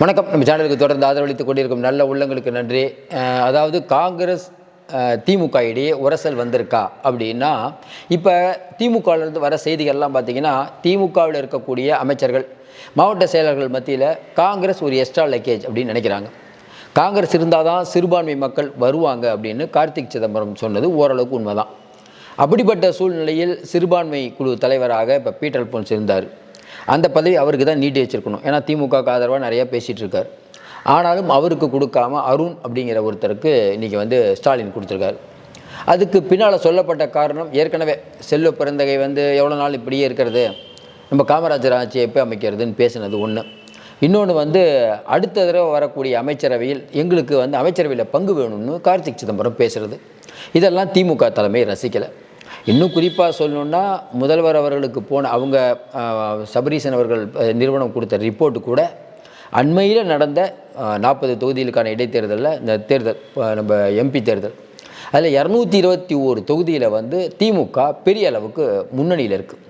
வணக்கம். நம்ம சேனலுக்கு தொடர்ந்து ஆதரவளித்துக் கொண்டிருக்கும் நல்ல உள்ளங்களுக்கு நன்றி. அதாவது காங்கிரஸ் திமுக இடையே உரசல் வந்திருக்கா அப்படின்னா இப்போ திமுகவிலிருந்து வர செய்திகள்லாம் பார்த்தீங்கன்னா திமுகவில் இருக்கக்கூடிய அமைச்சர்கள் மாவட்ட செயலர்கள் மத்தியில் காங்கிரஸ் ஒரு எக்ஸ்ட்ரா லக்கேஜ் அப்படின்னு நினைக்கிறாங்க. காங்கிரஸ் இருந்தால் தான் சிறுபான்மை மக்கள் வருவாங்க அப்படின்னு கார்த்திக் சிதம்பரம் சொன்னது ஓரளவுக்கு உண்மைதான். அப்படிப்பட்ட சூழ்நிலையில் சிறுபான்மை குழு தலைவராக இப்போ பீட்டர் போன்ஸ் இருந்தார். அந்த பதவி அவருக்கு தான் நீட்டி வச்சிருக்கணும். ஏன்னா திமுகவுக்கு ஆதரவாக நிறையா பேசிகிட்டு இருக்கார். ஆனாலும் அவருக்கு கொடுக்காம அருண் அப்படிங்கிற ஒருத்தருக்கு இன்றைக்கி வந்து ஸ்டாலின் கொடுத்துருக்காரு. அதுக்கு பின்னால் சொல்லப்பட்ட காரணம் ஏற்கனவே செல்வ பிறந்தகை வந்து எவ்வளோ நாள் இப்படியே இருக்கிறது? நம்ம காமராஜர் ஆட்சியை எப்போ அமைக்கிறதுன்னு பேசினது ஒன்று இன்னொன்று வந்து அடுத்த தடவை வரக்கூடிய அமைச்சரவையில் எங்களுக்கு வந்து அமைச்சரவையில் பங்கு வேணும்னு கார்த்திக் சிதம்பரம் பேசுகிறது இதெல்லாம் திமுக தலைமை ரசிக்கலை. இன்னும் குறிப்பாக சொல்லணுன்னா முதல்வர் அவர்களுக்கு போன அவங்க சபரீசன் அவர்கள் நிறுவனம் கொடுத்த ரிப்போர்ட்டு கூட அண்மையில் நடந்த நாற்பது தொகுதிகளுக்கான இடைத்தேர்தலில் இந்த தேர்தல் நம்ம எம்பி தேர்தல். அதில் இரநூத்தி இருபத்தி ஓரு தொகுதியில் வந்து திமுக பெரிய அளவுக்கு முன்னணியில் இருக்குது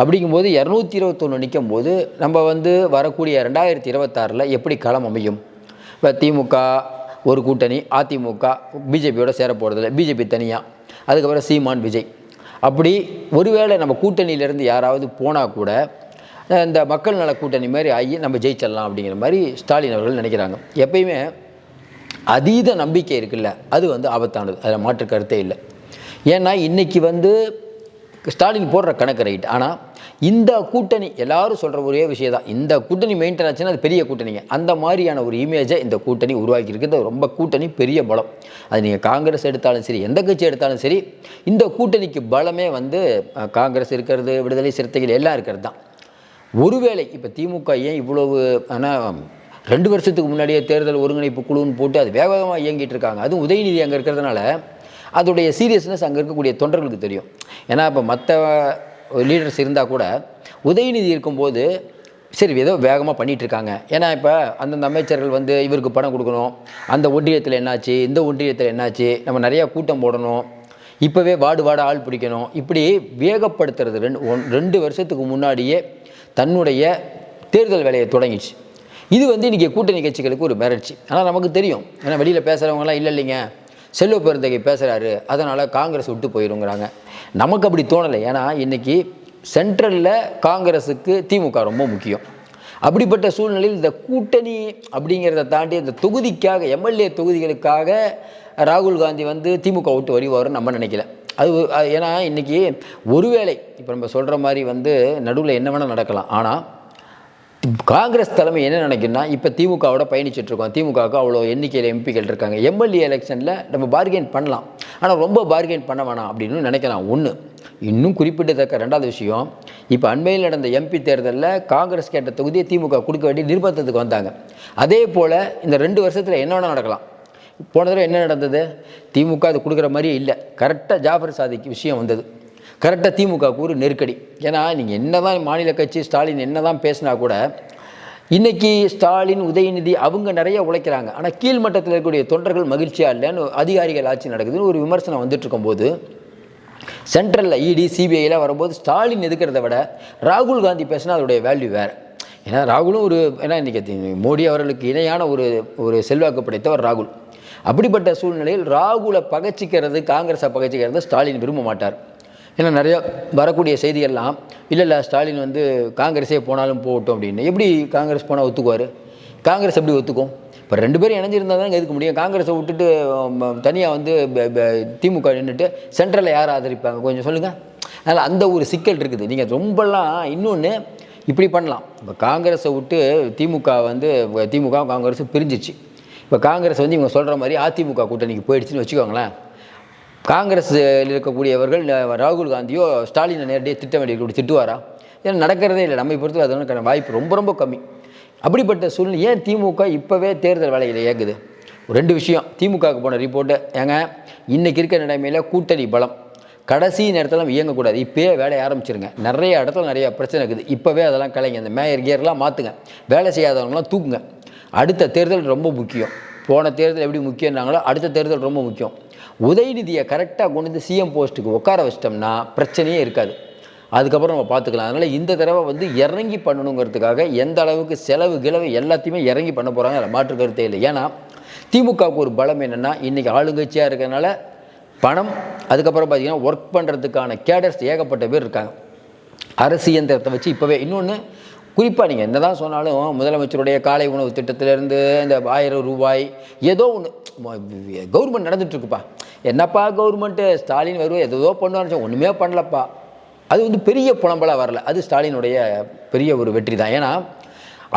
அப்படிங்கும்போது இரநூத்தி இருபத்தொன்று நிற்கும் போது நம்ம வந்து வரக்கூடிய ரெண்டாயிரத்தி இருபத்தாறில் எப்படி களம் அமையும்? இப்போ திமுக ஒரு கூட்டணி அதிமுக பிஜேபியோட சேர போகிறதில்ல பிஜேபி தனியாக அதுக்கப்புறம் சீமான் விஜய். அப்படி ஒருவேளை நம்ம கூட்டணியிலேருந்து யாராவது போனால் கூட இந்த மக்கள் நல கூட்டணி மாதிரி ஆகி நம்ம ஜெயிச்சிடலாம் அப்படிங்கிற மாதிரி ஸ்டாலின் அவர்கள் நினைக்கிறாங்க. எப்பயுமே அதீத நம்பிக்கை இருக்குல்ல அது வந்து ஆபத்தானது. அதில் மாற்று கருத்தே இல்லை. ஏன்னா இன்றைக்கி வந்து ஸ்டாலின் போடுற கணக்கு ரைட். ஆனால் இந்த கூட்டணி எல்லாரும் சொல்கிற ஒரே விஷயம் தான் இந்த கூட்டணி மெயின்டைன் ஆச்சுன்னா அது பெரிய கூட்டணிங்க. அந்த மாதிரியான ஒரு இமேஜை இந்த கூட்டணி உருவாக்கி இருக்குது ரொம்ப கூட்டணி பெரிய பலம். அது நீங்கள் காங்கிரஸ் எடுத்தாலும் சரி எந்த கட்சி எடுத்தாலும் சரி இந்த கூட்டணிக்கு பலமே வந்து காங்கிரஸ் இருக்கிறது விடுதலை சிறுத்தைகள் எல்லாம் இருக்கிறது தான் ஒருவேளை இப்போ திமுக ஏன் இவ்வளவு ஆனால் ரெண்டு வருஷத்துக்கு முன்னாடியே தேர்தல் ஒருங்கிணைப்பு குழுன்னு போட்டு அது வேக வேகமாக இயங்கிட்டு இருக்காங்க. அதுவும் உதயநிதி அங்கே இருக்கிறதுனால அதோடைய சீரியஸ்னஸ் அங்கே இருக்கக்கூடிய தொண்டர்களுக்கு தெரியும். ஏன்னா இப்போ மற்ற லீடர்ஸ் இருந்தால் கூட உதயநிதி இருக்கும்போது சரி ஏதோ வேகமாக பண்ணிகிட்டு இருக்காங்க ஏன்னா இப்போ அந்தந்த அமைச்சர்கள் வந்து இவருக்கு பணம் கொடுக்கணும். அந்த ஒன்றியத்தில் என்னாச்சு? இந்த ஒன்றியத்தில் என்னாச்சு? நம்ம நிறையா கூட்டம் போடணும். இப்போவே வாடு வாட ஆள் பிடிக்கணும். இப்படி வேகப்படுத்துறது ரெண்டு ஒன் ரெண்டு வருஷத்துக்கு முன்னாடியே தன்னுடைய தேர்தல் வேலையை தொடங்கிச்சு இது வந்து இன்றைக்கி கூட்டணி கட்சிகளுக்கு ஒரு மிரட்சி ஆனால் நமக்கு தெரியும். ஏன்னா வெளியில் பேசுகிறவங்களாம் இல்லை இல்லைங்க. செல்வ பெருந்தகை பேசுகிறாரு அதனால் காங்கிரஸ் விட்டு போயிருங்கிறாங்க. நமக்கு அப்படி தோணலை. ஏன்னா இன்றைக்கி சென்ட்ரலில் காங்கிரஸுக்கு திமுக ரொம்ப முக்கியம். அப்படிப்பட்ட சூழ்நிலையில் இந்த கூட்டணி அப்படிங்கிறத தாண்டி இந்த தொகுதிக்காக எம்எல்ஏ தொகுதிகளுக்காக ராகுல் காந்தி வந்து திமுக விட்டு வருவார்னு நம்ம நினைக்கல. அது ஏன்னா இன்றைக்கி ஒருவேளை இப்போ நம்ம சொல்கிற மாதிரி வந்து நடுவில் என்ன வேணால் நடக்கலாம். ஆனால் காங்கிரஸ் தலைமை என்ன நினைக்குன்னா இப்போ திமுகவோட பயணிச்சுட்டு இருக்கோம். திமுகவுக்கு அவ்வளோ எண்ணிக்கையில் எம்பிக்கள் இருக்காங்க. எம்எல்ஏ எலெக்ஷனில் நம்ம பார்கெயின் பண்ணலாம். ஆனால் ரொம்ப பார்கெயின் பண்ண வேணாம் அப்படின்னு நினைக்கலாம். ஒன்று இன்னும் குறிப்பிடத்தக்க ரெண்டாவது விஷயம் இப்போ அண்மையில் நடந்த எம்பி தேர்தலில் காங்கிரஸ் கேட்ட தொகுதியை திமுக கொடுக்க வேண்டிய நிர்பந்தத்துக்கு வந்தாங்க. அதே போல் இந்த ரெண்டு வருஷத்தில் என்ன வேணால் நடக்கலாம். போன தடவை என்ன நடந்தது? திமுக அது கொடுக்குற மாதிரியே இல்லை. கரெக்டாக ஜாஃபர் சாதிக்கு விஷயம் வந்தது. கரெக்டாக திமுகவுக்கு ஒரு நெருக்கடி. ஏன்னா நீங்கள் என்ன தான் மாநில கட்சி ஸ்டாலின் என்ன தான் பேசினா கூட இன்றைக்கி ஸ்டாலின் உதயநிதி அவங்க நிறைய உழைக்கிறாங்க. ஆனால் கீழ்மட்டத்தில் இருக்கக்கூடிய தொண்டர்கள் மகிழ்ச்சியாக இல்லைன்னு அதிகாரிகள் ஆட்சி நடக்குதுன்னு ஒரு விமர்சனம் வந்துட்டு இருக்கும்போது சென்ட்ரலில் இடி சிபிஐலாம் வரும்போது ஸ்டாலின் எதுக்கிறத விட ராகுல் காந்தி பேசினா அதோடைய வேல்யூ வேறு. ஏன்னா ராகுலும் ஒரு ஏன்னா இன்றைக்கி மோடி அவர்களுக்கு இணையான ஒரு ஒரு செல்வாக்கு படைத்தவர் ராகுல். அப்படிப்பட்ட சூழ்நிலையில் ராகுலை பகச்சிக்கிறது காங்கிரஸை பகச்சிக்கிறது ஸ்டாலின் விரும்ப மாட்டார். ஏன்னா நிறைய வரக்கூடிய செய்திகள்லாம் இல்லை இல்லை ஸ்டாலின் வந்து காங்கிரஸே போனாலும் போகட்டும் அப்படின்னு. எப்படி காங்கிரஸ் போனால் ஒத்துக்குவார்? காங்கிரஸ் எப்படி ஒத்துக்கும்? இப்போ ரெண்டு பேரும் இணைஞ்சிருந்தா தான் எதுக்க முடியும்? காங்கிரஸை விட்டுட்டு தனியாக வந்து திமுக நின்றுட்டு சென்ட்ரலில் யார் ஆதரிப்பாங்க? கொஞ்சம் சொல்லுங்கள் அதனால் அந்த ஒரு சிக்கல் இருக்குது. நீங்கள் ரொம்பலாம் இன்னொன்று இப்படி பண்ணலாம். இப்போ காங்கிரஸை விட்டு திமுக வந்து திமுக காங்கிரஸ் பிரிஞ்சிச்சு. இப்போ காங்கிரஸ் வந்து இவங்க சொல்கிற மாதிரி அதிமுக கூட்டணிக்கு போயிடுச்சுன்னு வச்சுக்கோங்களேன். காங்கிரஸில் இருக்கக்கூடியவர்கள் ராகுல் காந்தியோ ஸ்டாலினை நேரடியாக திட்ட வேண்டிய திட்டுவாரா? ஏன்னா நடக்கிறதே இல்லை. நம்மை பொறுத்து அதற்கான வாய்ப்பு ரொம்ப ரொம்ப கம்மி. அப்படிப்பட்ட சூழ்நிலை ஏன் திமுக இப்போவே தேர்தல் வேலையில் இயங்குது ரெண்டு விஷயம். திமுகவுக்கு போன ரிப்போர்ட்டு ஏங்க இன்றைக்கி இருக்கிற நிலைமையில் கூட்டணி பலம். கடைசி நேரத்தில் இயங்கக்கூடாது. இப்போயே வேலையை ஆரம்பிச்சிருங்க. நிறைய இடத்துல நிறைய பிரச்சனை இருக்குது. இப்போவே அதெல்லாம் கலைங்க. இந்த மேயர் கியர்லாம் மாற்றுங்க வேலை செய்யாதவங்களாம் தூக்குங்க. அடுத்த தேர்தல் ரொம்ப முக்கியம். போன தேர்தல் எப்படி முக்கியம்னாங்களோ அடுத்த தேர்தல் ரொம்ப முக்கியம். உதயநிதியை கரெக்டாக கொண்டு வந்து சிஎம் போஸ்ட்டுக்கு உட்கார வச்சிட்டோம்னா பிரச்சனையே இருக்காது. அதுக்கப்புறம் நம்ம பார்த்துக்கலாம். அதனால் இந்த தடவை வந்து இறங்கி பண்ணணுங்கிறதுக்காக எந்த அளவுக்கு செலவு கிளவு எல்லாத்தையுமே இறங்கி பண்ண போகிறாங்க அதில் மாற்று கருத்தே இல்லை. ஏன்னா திமுகவுக்கு ஒரு பலம் என்னென்னா இன்றைக்கி ஆளுங்கட்சியாக இருக்கிறதுனால பணம் அதுக்கப்புறம் பார்த்திங்கன்னா ஒர்க் பண்ணுறதுக்கான கேடர்ஸ் ஏகப்பட்ட பேர் இருக்காங்க. அரசு இயந்திரத்தை வச்சு இப்போவே இன்னொன்று குறிப்பாக நீங்கள் என்ன தான் சொன்னாலும் முதலமைச்சருடைய காலை உணவு திட்டத்திலேருந்து இந்த ஆயிரம் ரூபாய் ஏதோ ஒன்று கவர்மெண்ட் நடந்துட்டுருக்குப்பா என்னப்பா கவர்மெண்ட்டு ஸ்டாலின் வருவோம் ஏதோ பண்ணுவான்னு ஒன்றுமே பண்ணலப்பா. அது வந்து பெரிய புலம்பலாக வரல. அது ஸ்டாலினுடைய பெரிய ஒரு வெற்றி தான். ஏன்னா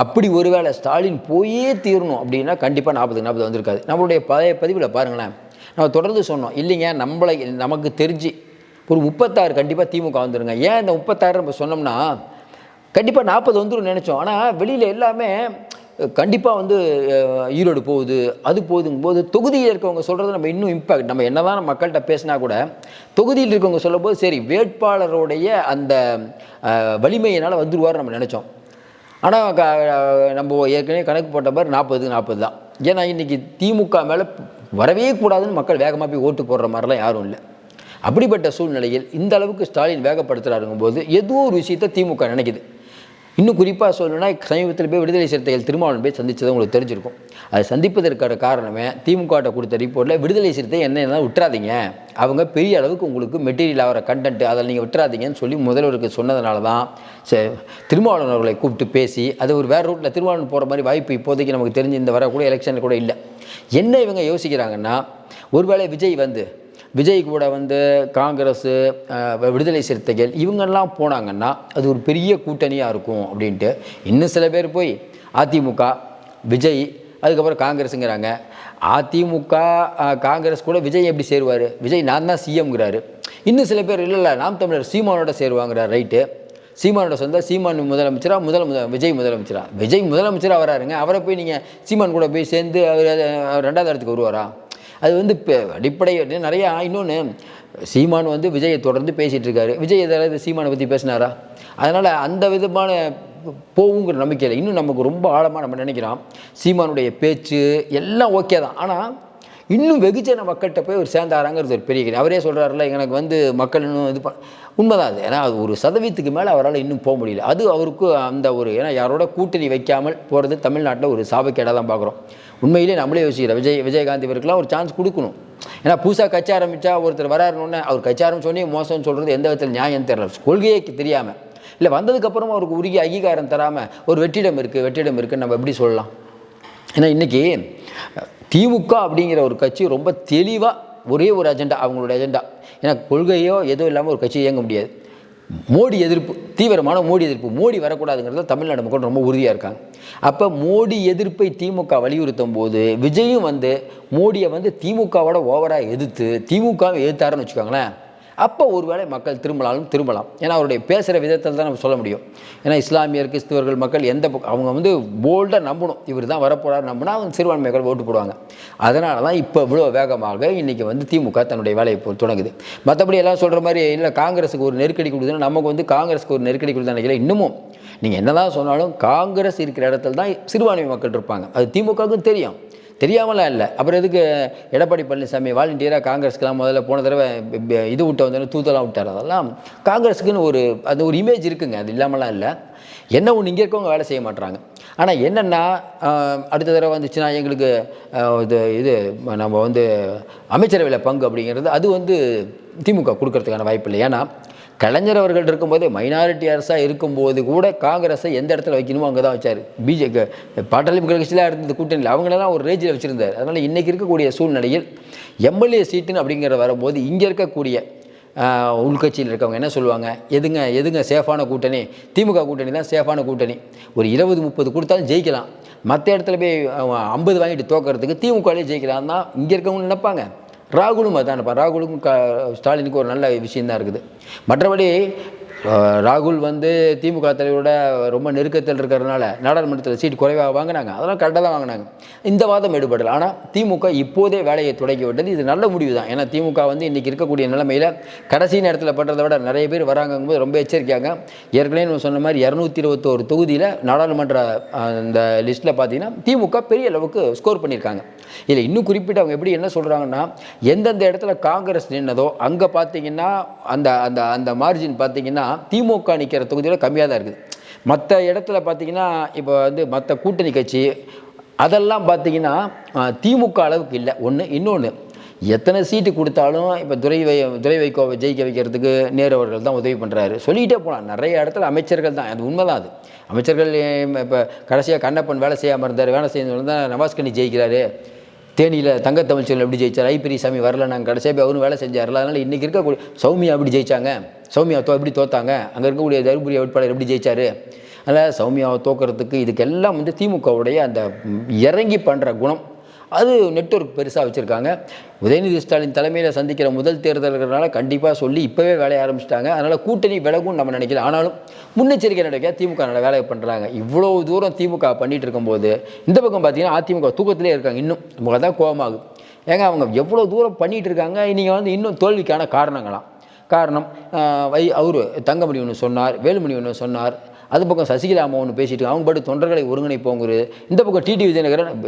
அப்படி ஒருவேளை ஸ்டாலின் போயே தீரணும் அப்படின்னா கண்டிப்பாக நாற்பது நாற்பது வந்திருக்காது. நம்மளுடைய பழைய பதிவில் பாருங்களேன். நம்ம தொடர்ந்து சொன்னோம். இல்லைங்க நம்மளை நமக்கு தெரிஞ்சு ஒரு முப்பத்தாறு கண்டிப்பாக திமுக வந்துருங்க. ஏன் இந்த முப்பத்தாறு நம்ம சொன்னோம்னா கண்டிப்பாக நாற்பது வந்துடும் நினச்சோம். ஆனால் வெளியில் எல்லாமே கண்டிப்பாக வந்து ஈரோடு போகுது அது போகுதுங்கும்போது தொகுதியில் இருக்கவங்க சொல்கிறது நம்ம இன்னும் இம்பாக்ட் நம்ம என்ன தான் மக்கள்கிட்ட பேசினா கூட தொகுதியில் இருக்கவங்க சொல்லும்போது சரி வேட்பாளருடைய அந்த வலிமையினால் வந்துடுவார் நம்ம நினச்சோம். ஆனால் க நம்ம ஏற்கனவே கணக்கு போட்ட மாதிரி நாற்பது நாற்பது தான். ஏன்னா இன்றைக்கி திமுக மேலே வரவே கூடாதுன்னு மக்கள் வேகமாக போய் ஓட்டு போடுற மாதிரிலாம் யாரும் இல்லை. அப்படிப்பட்ட சூழ்நிலையில் இந்த அளவுக்கு ஸ்டாலின் வேகப்படுத்துகிறாருங்கும் போது ஏதோ ஒரு விஷயத்தை திமுக நினைக்குது. இன்னும் குறிப்பாக சொல்லணும்னா சமீபத்தில் போய் விடுதலை சிறுத்தைகள் திருமாவளவன் போய் சந்திச்சது உங்களுக்கு தெரிஞ்சிருக்கும். அது சந்திப்பதற்கான காரணமே திமுகட்ட கொடுத்த ரிப்போர்ட்டில் விடுதலை சிறுத்தை என்ன என்ன விட்டுறாதீங்க. அவங்க பெரிய அளவுக்கு உங்களுக்கு மெட்டீரியல் ஆகிற கண்டென்ட் அதில் நீங்கள் விட்டுறாதீங்கன்னு சொல்லி முதல்வருக்கு சொன்னதுனால தான் சரி திருமாவளவன் அவர்களை கூப்பிட்டு பேசி அது ஒரு வேறு ரூட்டில் திருமாவளவன் போகிற மாதிரி வாய்ப்பு இப்போதைக்கு நமக்கு தெரிஞ்சு இந்த வரக்கூடிய எலெக்ஷன் கூட இல்லை. என்ன இவங்க யோசிக்கிறாங்கன்னா ஒருவேளை விஜய் வந்து விஜய் கூட வந்து காங்கிரஸ் விடுதலை சிறுத்தைகள் இவங்கெல்லாம் போனாங்கன்னா அது ஒரு பெரிய கூட்டணியாக இருக்கும் அப்படின்ட்டு இன்னும் சில பேர் போய் அதிமுக விஜய் அதுக்கப்புறம் காங்கிரஸுங்கிறாங்க. அதிமுக காங்கிரஸ் கூட விஜய் எப்படி சேருவார்? விஜய் நான் தான் சிஎம்ங்கிறாரு. இன்னும் சில பேர் இல்லை இல்லை நாம் தமிழர் சீமானோட சேருவாங்கிறார் ரைட்டு. சீமானோட சொந்த சீமான் முதலமைச்சரா முதல் முத விஜய் முதலமைச்சரா? விஜய் முதலமைச்சராக வராருங்க. அவரை போய் நீங்கள் சீமான் கூட போய் சேர்ந்து அவர் ரெண்டாவது இடத்துக்கு வருவாரா? அது வந்து இப்போ அடிப்படை நிறையா இன்னொன்று சீமான் வந்து விஜயை தொடர்ந்து பேசிகிட்டு இருக்காரு. விஜய் ஏதாவது சீமானை பற்றி பேசினாரா? அதனால் அந்த விதமான போகுங்கிற நம்பிக்கையில் இன்னும் நமக்கு ரொம்ப ஆழமாக நம்ம நினைக்கிறோம். சீமானுடைய பேச்சு எல்லாம் ஓகே தான். ஆனால் இன்னும் வெகுஜன மக்கள்கிட்ட போய் ஒரு சேர்ந்தாராங்கிறது ஒரு பெரிய கேள்வி. அவரே சொல்கிறாருல எனக்கு வந்து மக்கள் இன்னும் இது பண் உண்மைதான் அது. ஏன்னா அது ஒரு சதவீதத்துக்கு மேலே அவரால் இன்னும் போக முடியல. அது அவருக்கு அந்த ஒரு ஏன்னா யாரோட கூட்டணி வைக்காமல் போகிறது தமிழ்நாட்டில் ஒரு சாபக்கேடாக தான் பார்க்குறோம் உண்மையிலே நம்மளே யோசிக்கிறோம் விஜய் விஜயகாந்த் இவருக்கெல்லாம் ஒரு சான்ஸ் கொடுக்கணும். ஏன்னா புதுசாக கட்சி ஆரம்பித்தா ஒருத்தர் வராருன்னு அவர் கட்சி ஆரம்பிச்சோடனே மோசம்னு சொல்கிறது எந்த விதத்தில் நியாயம் தெரியல. கொள்கையே தெரியாமல் இல்லை வந்ததுக்கப்புறம் அவருக்கு உரிய அங்கீகாரம் தராமல் ஒரு வெற்றிடம் இருக்குது வெற்றிடம் இருக்குன்னு நம்ம எப்படி சொல்லலாம்? ஏன்னா இன்றைக்கி திமுக அப்படிங்கிற ஒரு கட்சி ரொம்ப தெளிவாக ஒரே ஒரு அஜெண்டா அவங்களோட அஜெண்டா ஏன்னா கொள்கையோ எதுவும் இல்லாமல் ஒரு கட்சி இயங்க முடியாது. மோடி எதிர்ப்பு. தீவிரமான மோடி எதிர்ப்பு. மோடி வரக்கூடாதுங்கிறதுல தமிழ்நாடு மக்கள் ரொம்ப உறுதியாக இருக்காங்க. அப்போ மோடி எதிர்ப்பை திமுக வலியுறுத்தும் போது விஜயும் வந்து மோடியை வந்து திமுகவோட ஓவராக எதிர்த்து திமுகவை எதிர்த்தாருன்னு வச்சுக்கோங்களேன். அப்போ ஒருவேளை மக்கள் திரும்பலாலும் திரும்பலாம். ஏன்னா அவருடைய பேசுகிற விதத்தில் தான் நம்ம சொல்ல முடியும். ஏன்னா இஸ்லாமியர் கிறிஸ்துவர்கள் மக்கள் எந்த அவங்க வந்து போல்டாக நம்பணும். இவர் தான் வரப்போறாரு நம்பினா அவங்க சிறுபான்மை மக்கள் ஓட்டு போடுவாங்க. அதனால தான் இப்போ இவ்வளோ வேகமாக இன்றைக்கி வந்து திமுக தன்னுடைய வேலையை இப்போ தொடங்குது. மற்றபடி எல்லாம் சொல்கிற மாதிரி இல்லை காங்கிரஸுக்கு ஒரு நெருக்கடி கொடுக்குதுன்னா நமக்கு வந்து காங்கிரஸுக்கு ஒரு நெருக்கடி கொடுத்தா நினைக்கல. இன்னமும் நீங்கள் என்னதான் சொன்னாலும் காங்கிரஸ் இருக்கிற இடத்துல தான் சிறுபான்மை மக்கள் இருப்பாங்க. அது திமுகவுக்கும் தெரியும். தெரியாமலாம் இல்லை. அப்புறம் எதுக்கு எடப்பாடி பழனிசாமி வாலண்டியராக காங்கிரஸ்க்கெலாம் முதல்ல போன தடவை இது விட்ட வந்தோடனே தூத்தலாம் விட்டார். அதெல்லாம் காங்கிரஸுக்குன்னு ஒரு அது ஒரு இமேஜ் இருக்குங்க. அது இல்லாமலாம் இல்லை. என்ன ஒன்று இங்கே இருக்கவங்க வேலை செய்ய மாட்டுறாங்க ஆனால் என்னென்னா அடுத்த தடவை வந்துச்சுன்னா எங்களுக்கு இது இது நம்ம வந்து அமைச்சரவையில் பங்கு அப்படிங்கிறது அது வந்து திமுக கொடுக்கறதுக்கான வாய்ப்பு இல்லை. ஏன்னா கலைஞர் அவர்கள் இருக்கும்போதே மைனாரிட்டி அரசாக இருக்கும்போது கூட காங்கிரஸை எந்த இடத்துல வைக்கணுமோ அங்கே தான் வச்சார். பிஜேபி பாட்டாளி மக்கள் கட்சியில் இருந்தது கூட்டணியில் அவங்களெல்லாம் ஒரு ரேஞ்சில் வச்சுருந்தார். அதனால் இன்றைக்கி இருக்கக்கூடிய சூழ்நிலையில் எம்எல்ஏ சீட்டுன்னு அப்படிங்கிற வரும்போது இங்கே இருக்கக்கூடிய உள்கட்சியில் இருக்கவங்க என்ன சொல்லுவாங்க? எதுங்க எதுங்க சேஃபான கூட்டணி? திமுக கூட்டணி தான் சேஃபான கூட்டணி. ஒரு இருபது முப்பது கொடுத்தாலும் ஜெயிக்கலாம். மற்ற இடத்துல போய் ஐம்பது வாங்கிட்டு தோக்கறதுக்கு திமுகவிலே ஜெயிக்கலாம் தான் இங்கே இருக்கவங்க நினைப்பாங்க. ராகுலும் அதானப்பா ராகுலுக்கும் க ஸ்டாலினுக்கும் ஒரு நல்ல விஷயந்தான் இருக்குது. மற்றபடி ராகுல் வந்து திமுக தலைவரோட ரொம்ப நெருக்கத்தில் இருக்கிறதுனால நாடாளுமன்றத்தில் சீட் குறைவாக வாங்கினாங்க. அதெல்லாம் கரெக்டாக தான் வாங்கினாங்க. இந்த வாதம் எடுபடலை. ஆனால் திமுக இப்போதே வேலையை தொடங்கி விட்டது. இது நல்ல முடிவு தான் ஏன்னா திமுக வந்து இன்றைக்கி இருக்கக்கூடிய நிலைமையில் கடைசி நேரத்தில் பண்ணுறதை விட நிறைய பேர் வராங்கும்போது ரொம்ப எச்சரிக்கையாங்க. ஏற்கனவே நம்ம சொன்ன மாதிரி இரநூத்தி இருபத்தோரு தொகுதியில் நாடாளுமன்ற அந்த லிஸ்ட்டில் பார்த்தீங்கன்னா திமுக பெரிய அளவுக்கு ஸ்கோர் பண்ணியிருக்காங்க. இதில் இன்னும் குறிப்பிட்டு அவங்க எப்படி என்ன சொல்கிறாங்கன்னா எந்தெந்த இடத்துல காங்கிரஸ் நின்னதோ அங்கே பார்த்தீங்கன்னா அந்த அந்த அந்த மார்ஜின் பார்த்தீங்கன்னா திமுக நிற்கிற தொகுதியோட கம்மியாக தான் இருக்குது. மற்ற இடத்துல பார்த்தீங்கன்னா இப்போ வந்து மற்ற கூட்டணி கட்சி அதெல்லாம் பார்த்திங்கன்னா திமுக அளவுக்கு இல்லை. ஒன்று இன்னொன்று எத்தனை சீட்டு கொடுத்தாலும் இப்போ துரை வை துரை வைகோவை ஜெயிக்க வைக்கிறதுக்கு நேரு அவர்கள் தான் உதவி பண்ணுறாரு சொல்லிக்கிட்டே போகலாம் நிறைய இடத்துல அமைச்சர்கள் தான். அது உண்மைதான் அது. அமைச்சர்கள் இப்போ கடைசியாக கண்ணப்பன் வேலை செய்யாமல் இருந்தார் வேலை செய்யணும் தான் நவாஸ்கனி ஜெயிக்கிறாரு. தேனியில் தங்கத்தமிழ்ச்சல் எப்படி ஜெயிச்சார்? ஐபிரிசாமி வரல நாங்கள் கடைசியாக அவரும் வேலை செஞ்சார்ல அதனால் இன்றைக்கி இருக்கக்கூடிய சௌமியா எப்படி ஜெயிச்சாங்க. சௌமியா தோ எப்படி தோத்தாங்க? அங்கே இருக்கக்கூடிய தருமபுரி வேட்பாளர் எப்படி ஜெயிச்சார்? அதனால் சௌமியாவை தோக்கிறதுக்கு இதுக்கெல்லாம் வந்து திமுகவுடைய அந்த இறங்கி பண்ணுற குணம் அது நெட்வொர்க் பெருசாக வச்சுருக்காங்க. உதயநிதி ஸ்டாலின் தலைமையில் சந்திக்கிற முதல் தேர்தல்கிறனால கண்டிப்பாக சொல்லி இப்போவே வேலையை ஆரம்பிச்சிட்டாங்க. அதனால் கூட்டணி விலகும் நம்ம நினைக்கல. ஆனாலும் முன்னெச்சரிக்கை நடக்க திமுக நல்ல வேலையை பண்ணுறாங்க இவ்வளோ தூரம் திமுக பண்ணிகிட்டு இருக்கும்போது இந்த பக்கம் பார்த்தீங்கன்னா அதிமுக தூக்கத்திலே இருக்காங்க இன்னும். நமக்கு தான் கோபமாகும் ஏங்க அவங்க எவ்வளோ தூரம் பண்ணிகிட்டு இருக்காங்க? நீங்கள் வந்து இன்னும் தோல்விக்கான காரணங்களாம். காரணம் வை அவர் தங்கமணி ஒன்று சொன்னார் வேலுமணி ஒன்று சொன்னார். அது பக்கம் சசிகலா அம்மா ஒன்று பேசிட்டு அவங்க பாட்டு தொண்டர்களை ஒருங்கிணைப்போங்கிறது. இந்த பக்கம் டிடி விஜயநகரன்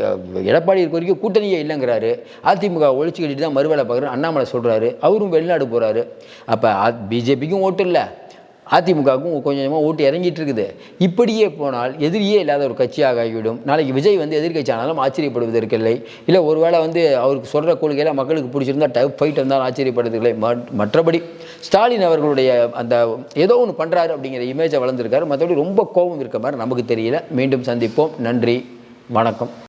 எடப்பாடி இருக்க வரைக்கும் கூட்டணியே இல்லைங்கிறாரு. அதிமுக ஒழிச்சு கட்டிட்டு தான் மறுவேலை பார்க்குறாரு அண்ணாமலை சொல்கிறாரு அவரும் வெளிநாடு போகிறாரு அப்போ பிஜேபிக்கும் ஓட்டு இல்லை. அதிமுகவுக்கும் கொஞ்சம் கொஞ்சமாக ஓட்டு இறங்கிட்டு இருக்குது இப்படியே போனால் எதிரியே இல்லாத ஒரு கட்சியாக ஆகிவிடும். நாளைக்கு விஜய் வந்து எதிர்கட்சி ஆனாலும் ஆச்சரியப்படுவதற்கில்லை. இல்லை ஒருவேளை வந்து அவருக்கு சொல்கிற கொள்கையெல்லாம் மக்களுக்கு பிடிச்சிருந்தா டப் ஃபைட் இருந்தாலும் ஆச்சரியப்படுவதில்லை மற்றபடி ஸ்டாலின் அவர்களுடைய அந்த ஏதோ ஒன்று பண்ணுறாரு அப்படிங்கிற இமேஜை வளர்ந்துருக்காரு. மற்றபடி ரொம்ப கோபம் இருக்க மாதிரி நமக்கு தெரியல. மீண்டும் சந்திப்போம். நன்றி. வணக்கம்.